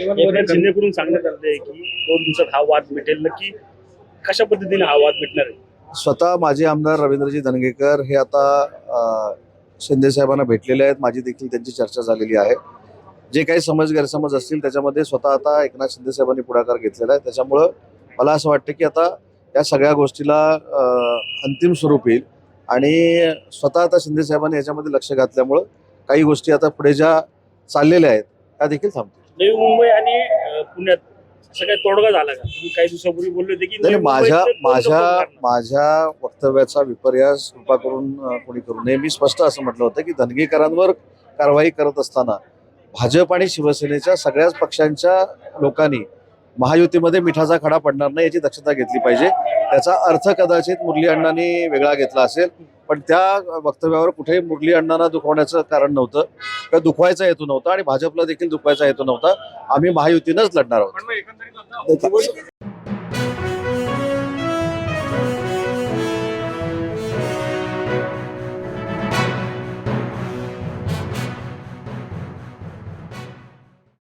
एकनाथ शिंदेकडून सांगण्यात आलं आहे की दोन दिवसात हा वाद मिटेल. नक्की कशा पद्धतीने हा वाद मिटणार आहे? स्वतः माजी आमदार रवींद्रजी धनगेकर हे आता शिंदे साहेबांना भेटलेले आहेत. माझी देखील त्यांची चर्चा झालेली आहे. जे काही समज गैरसमज असतील त्याच्यामध्ये स्वतः आता एकनाथ शिंदे साहेबांनी पुढाकार घेतलेला आहे. त्याच्यामुळं मला असं वाटतं की आता या सगळ्या गोष्टीला अंतिम स्वरूप येईल. आणि स्वतः आता शिंदे साहेबांनी याच्यामध्ये लक्ष घातल्यामुळं काही गोष्टी आता पुढे ज्या चाललेल्या आहेत त्या देखील थांबतील नवी मुंबई आणि पुण्यात असं काही तोडगा झाला का तुम्ही काही दिवसापूर्वी बोलले होते की माझ्या माझ्या. माझ्या वक्तव्याचा विपर्यास कृपा करून कोणी करू नये मी स्पष्ट असं म्हटलं होतं की धनगेकरांवर कारवाई करत असताना भाजप आणि शिवसेनेच्या सगळ्याच पक्षांच्या लोकांनी महायुतीमध्ये मिठाचा खडा पडणार नाही याची दक्षता घेतली पाहिजे. त्याचा अर्थ कदाचित मुरली अण्णांनी वेगळा घेतला असेल. पण त्या वक्तव्यावर कुठेही मुरली अण्णांना दुखवण्याचं कारण नव्हतं. किंवा दुखवायचा हेतू नव्हता आणि भाजपला देखील दुखवायचा हेतू नव्हता. आम्ही महायुतीनंच लढणार आहोत.